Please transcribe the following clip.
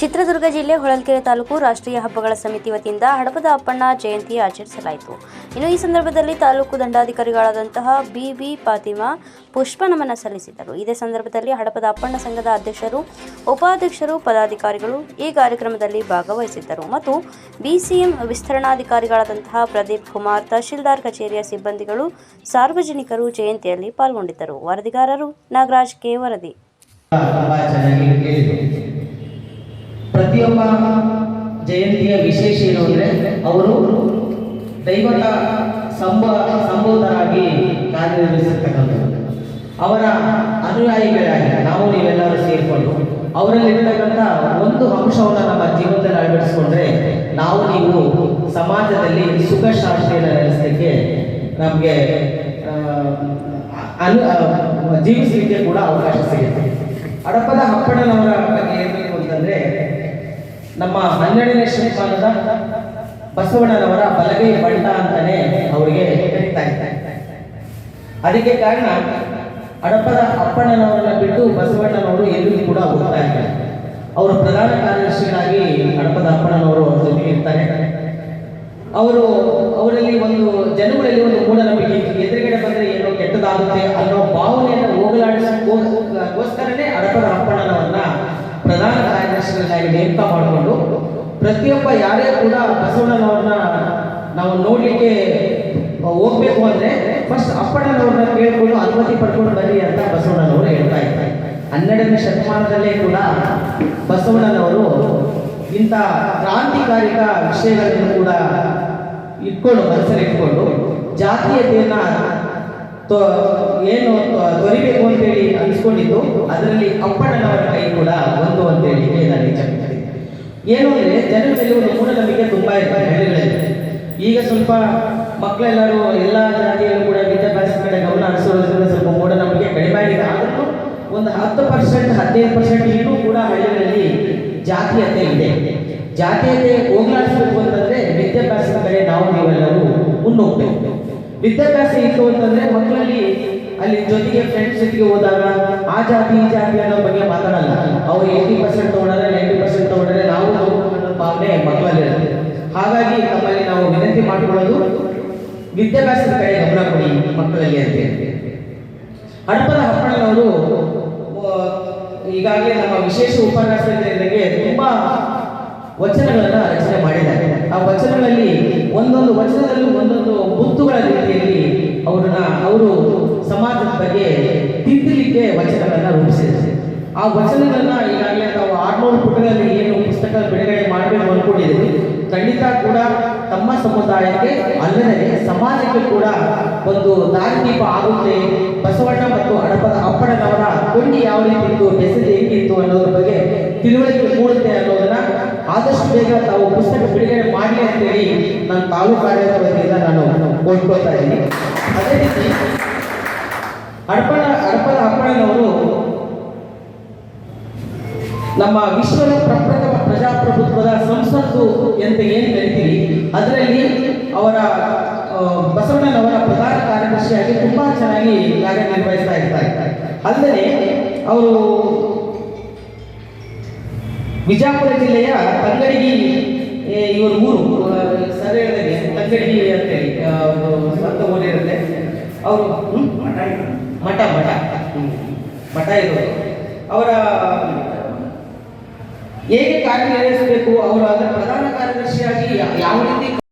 ಚಿತ್ರದುರ್ಗ ಜಿಲ್ಲೆ ಹೊಳಲ್ಕೆರೆ ತಾಲೂಕು ರಾಷ್ಟ್ರೀಯ ಹಬ್ಬಗಳ ಸಮಿತಿ ವತಿಯಿಂದ ಹಡಪದ ಅಪ್ಪಣ್ಣ ಜಯಂತಿ ಆಚರಿಸಲಾಯಿತು. ಇನ್ನು ಈ ಸಂದರ್ಭದಲ್ಲಿ ತಾಲೂಕು ದಂಡಾಧಿಕಾರಿಗಳಾದಂತಹ ಬಿಬಿ ಫಾತಿಮಾ ಪುಷ್ಪ ನಮನ ಸಲ್ಲಿಸಿದರು. ಇದೇ ಸಂದರ್ಭದಲ್ಲಿ ಹಡಪದ ಅಪ್ಪಣ್ಣ ಸಂಘದ ಅಧ್ಯಕ್ಷರು, ಉಪಾಧ್ಯಕ್ಷರು, ಪದಾಧಿಕಾರಿಗಳು ಈ ಕಾರ್ಯಕ್ರಮದಲ್ಲಿ ಭಾಗವಹಿಸಿದ್ದರು. ಮತ್ತು ಬಿಸಿಎಂ ವಿಸ್ತರಣಾಧಿಕಾರಿಗಳಾದಂತಹ ಪ್ರದೀಪ್ ಕುಮಾರ್, ತಹಶೀಲ್ದಾರ್ ಕಚೇರಿಯ ಸಿಬ್ಬಂದಿಗಳು, ಸಾರ್ವಜನಿಕರು ಜಯಂತಿಯಲ್ಲಿ ಪಾಲ್ಗೊಂಡಿದ್ದರು. ವರದಿಗಾರರು ನಾಗರಾಜ್ ಕೆ. ವರದಿ. ಪ್ರತಿಯೊಬ್ಬ ಜಯಂತಿಯ ವಿಶೇಷ ಏನು ಅಂದರೆ ಅವರು ದೈವದ ಸಂಬ ಸಂಬೋಧರಾಗಿ ಕಾರ್ಯನಿರ್ವಹಿಸಿರ್ತಕ್ಕಂಥದ್ದು ಅವರ ಅನುಯಾಯಿಗಳಾಗಿ ನಾವು ನೀವೆಲ್ಲರೂ ಸೇರಿಕೊಂಡು ಅವರಲ್ಲಿರ್ತಕ್ಕಂಥ ಒಂದು ಅಂಶವನ್ನು ನಮ್ಮ ಜೀವನದಲ್ಲಿ ಅಳವಡಿಸಿಕೊಂಡ್ರೆ ನಾವು ನೀವು ಸಮಾಜದಲ್ಲಿ ಸುಖ ಶಾಂತಿಯನ್ನು ನಡೆಸಲಿಕ್ಕೆ ನಮಗೆ ಅನು ಜೀವಿಸಲಿಕ್ಕೆ ಕೂಡ ಅವಕಾಶ ಸಿಗುತ್ತೆ. ಹಡಪದ ಹಪ್ಪಣ್ಣನವರ ಬಗ್ಗೆ ಏನು ಅಂತಂದ್ರೆ ನಮ್ಮ ಹನ್ನೆರಡನೇ ಶತಮಾನದ ಬಸವಣ್ಣನವರ ಬಲಗೈ ಬಂಟ ಅಂತಾನೆ ಅವರಿಗೆ ಅದಕ್ಕೆ ಕಾರಣ ಹಡಪದ ಅಪ್ಪಣ್ಣನವರನ್ನ ಬಿಟ್ಟು ಬಸವಣ್ಣನವರು ಎಲ್ಲೂ ಕೂಡ ಹೋಗ್ತಾ ಇದ್ದಾರೆ ಅವರು ಪ್ರಧಾನ ಕಾರ್ಯದರ್ಶಿಗಳಾಗಿ ಹಡಪದ ಅಪ್ಪಣ್ಣನವರು ಇರ್ತಾರೆ ಅವರು ಅವರಲ್ಲಿ ಒಂದು ಜನಗಳಲ್ಲಿ ಒಂದು ಮೂಢನಂಬಿಕೆ. ಎದುರುಗಡೆ ಬಂದರೆ ಏನೋ ಕೆಟ್ಟದಾಗುತ್ತೆ ಅನ್ನೋ ಭಾವನೆಯನ್ನು ಹೋಗಲಾಡಿಸೋಸ್ಕರನೇ ಹಡಪದ ಅಪ್ಪಣ್ಣನವರನ್ನ ಪ್ರಧಾನ ಕಾರ್ಯದರ್ಶಿಗಳಾಗಿ ನೇಮಕ ಮಾಡಿಕೊಂಡು ಪ್ರತಿಯೊಬ್ಬ ಯಾರೇ ಕೂಡ ಬಸವಣ್ಣನವ್ರನ್ನ ನಾವು ನೋಡ್ಲಿಕ್ಕೆ ಹೋಗ್ಬೇಕು ಅಂದ್ರೆ ಫಸ್ಟ್ ಅಪ್ಪಣ್ಣನವ್ರನ್ನ ಕೇಳ್ಕೊಂಡು ಅನುಮತಿ ಪಡ್ಕೊಂಡು ಬನ್ನಿ ಅಂತ ಬಸವಣ್ಣನವರು ಹೇಳ್ತಾ ಇದ್ದಾರೆ. ಹನ್ನೆರಡನೇ ಶತಮಾನದಲ್ಲೇ ಕೂಡ ಬಸವಣ್ಣನವರು ಇಂಥ ಕ್ರಾಂತಿಕಾರಿಕ ವಿಷಯಗಳನ್ನು ಕೂಡ ಇಟ್ಕೊಂಡು, ಮನಸ್ಸಲ್ಲಿ ಇಟ್ಕೊಂಡು ಜಾತೀಯತೆಯನ್ನ ಏನು ತೊರಿಬೇಕು ಅಂತೇಳಿ ಅನ್ಸ್ಕೊಂಡಿದ್ದು, ಅದರಲ್ಲಿ ಅಪ್ಪಣ್ಣನವರ ಕೈ ಕೂಡ ಒಂದು ಅಂತೇಳಿ ನಾನು ಇಚ್ಛಪಡ್ತೀನಿ ಏನು ಅಂದರೆ ಜನರಲ್ಲಿ ಒಂದು ಮೂಢನಂಬಿಕೆ ತುಂಬ ಇರ್ತದೆ ಹಳ್ಳಿಗಳಲ್ಲಿ ಈಗ ಸ್ವಲ್ಪ ಮಕ್ಕಳೆಲ್ಲರೂ ಎಲ್ಲ ಜಾತಿಯಲ್ಲೂ ಕೂಡ ವಿದ್ಯಾಭ್ಯಾಸ ಕಡೆ ಗಮನ ಹರಿಸೋದ್ರಿಂದ ಸ್ವಲ್ಪ ಮೂಢನಂಬಿಕೆ ಕಡಿಮೆ ಆಗಿದೆ. ಆದರೂ ಒಂದು ಹತ್ತು ಪರ್ಸೆಂಟ್, ಹದಿನೈದು ಪರ್ಸೆಂಟ್ ಇನ್ನೂ ಕೂಡ ಹಳ್ಳಿಗಳಲ್ಲಿ ಜಾತೀಯತೆ ಇದೆ. ಜಾತೀಯತೆ ಹೋಗ್ಲಾಡಿಸ್ಬೇಕು ಅಂತಂದ್ರೆ ವಿದ್ಯಾಭ್ಯಾಸದ ಕಡೆ ನಾವು ನೀವೆಲ್ಲರೂ ಮುನ್ನೋಗ್ಬೇಕು. ವಿದ್ಯಾಭ್ಯಾಸ ಇತ್ತು ಅಂತಂದ್ರೆ ಮಕ್ಕಳಲ್ಲಿ ಅಲ್ಲಿ ಜೊತೆಗೆ ಫ್ರೆಂಡ್ಸ್ ಜೊತೆಗೆ ಹೋದಾಗ ಆ ಜಾತಿ, ಈ ಜಾತಿ ಅನ್ನೋ ಬಗ್ಗೆ ಮಾತಾಡಲ್ಲ. ಅವ್ರು ಏಯ್ಟಿ ಪರ್ಸೆಂಟ್ ತಗೊಂಡ್ರೆ ನೈಂಟಿ ಪರ್ಸೆಂಟ್ ತಗೊಂಡ್ರೆ ನಾವು ತಗೋಬೇಕು ಅನ್ನೋ ಭಾವನೆ ಮಕ್ಕಳಲ್ಲಿ ಇರುತ್ತೆ. ಹಾಗಾಗಿ ತಮ್ಮಲ್ಲಿ ನಾವು ವಿನಂತಿ ಮಾಡಿಕೊಳ್ಳೋದು ವಿದ್ಯಾಭ್ಯಾಸದ ಕಡೆ ಗಮನ ಕೊಡಿ ಮಕ್ಕಳಲ್ಲಿ ಅಂತ ಹಡಪದ ಹಪ್ಪಣ್ಣನವರು ಈಗಾಗಲೇ ನಮ್ಮ ವಿಶೇಷ ಉಪನ್ಯಾಸಗಳಿಗೆ ತುಂಬಾ ವಚನಗಳನ್ನ ರಚನೆ ಮಾಡಿದ್ದಾರೆ. ಆ ವಚನಗಳಲ್ಲಿ ಒಂದೊಂದು ವಚನದಲ್ಲೂ ಒಂದೊಂದು ಮುತ್ತುಗಳ ರೀತಿಯಲ್ಲಿ ಅವರನ್ನ, ಅವರು ಸಮಾಜದ ಬಗ್ಗೆ ತಿದ್ದಲಿಕ್ಕೆ ವಚನಗಳನ್ನ ರೂಪಿಸಿದ್ದಾರೆ. ಆ ವಚನಗಳನ್ನ ಈಗಾಗಲೇ ನಾವು ಆರ್ನೂರು ಪುಟದಲ್ಲಿ ಏನು ಪುಸ್ತಕ ಬಿಡುಗಡೆ ಮಾಡಬೇಕು ಅನ್ಕೊಂಡಿದ್ದೀವಿ. ಖಂಡಿತ ಕೂಡ ತಮ್ಮ ಸಮುದಾಯಕ್ಕೆ ಅಲ್ಲದೆ ಸಮಾಜಕ್ಕೆ ಕೂಡ ಒಂದು ದಾರಿದೀಪ ಆಗುತ್ತೆ. ಬಸವಣ್ಣ ಮತ್ತು ಹಡಪದ ಅಪ್ಪಣ್ಣನವರ ಕೊಂಡಿ ಯಾವ ರೀತಿ ಇತ್ತು ಹೆಸರು ಹೇಗಿತ್ತು ಅನ್ನೋದ್ರ ಬಗ್ಗೆ ತಿಳುವಳಿಕೆ ಮೂಡುತ್ತೆ ಅನ್ನೋದನ್ನ ಆದಷ್ಟು ಬೇಗ ತಾವು ಪುಸ್ತಕ ಬಿಡುಗಡೆ ಮಾಡಲಿ ಅಂತೇಳಿ ನನ್ನ ತಾಲೂಕು ವತಿಯಿಂದ ನಾನು ಕೋರ್ಕೊಳ್ತಾ ಇದ್ದೀನಿ. ಅದೇ ರೀತಿ ಹಡಪಣ ಹಡಪದ ಅಪ್ಪಣ್ಣನವರು ನಮ್ಮ ವಿಶ್ವದ ಪ್ರಪ್ರಥಮ ಪ್ರಜಾಪ್ರಭುತ್ವದ ಸಂಸತ್ತು ಅಂತ ಏನು ಕರಿತೀವಿ ಅದರಲ್ಲಿ ಅವರ ಬಸವಣ್ಣನವರ ಪ್ರಧಾನ ಕಾರ್ಯದರ್ಶಿಯಾಗಿ ತುಂಬಾ ಚೆನ್ನಾಗಿ ಕಾರ್ಯನಿರ್ವಹಿಸ್ತಾ ಇರ್ತಾರೆ. ಅಲ್ಲದೆ ಅವರು ವಿಜಾಪುರ ಜಿಲ್ಲೆಯ ತಂಗಡಿಗಿ ಇವರು ಊರು ಸರ್ ಹೇಳಿದಾಗೆ ತಂಗಡಿಗಿ ಅಂತ ಹೇಳಿ ಒಂದು ಸ್ವಂತ ಊರಿರುತ್ತೆ ಅವರು ಮಠ ಮಠ ಮಠ. ಮಠ ಇರೋದು. ಅವರ ಹೇಗೆ ಕಾರ್ಯನಿರ್ವಹಿಸಬೇಕು? ಅವರು ಅದರ ಪ್ರಧಾನ ಕಾರ್ಯದರ್ಶಿಯಾಗಿ ಯಾವ ರೀತಿ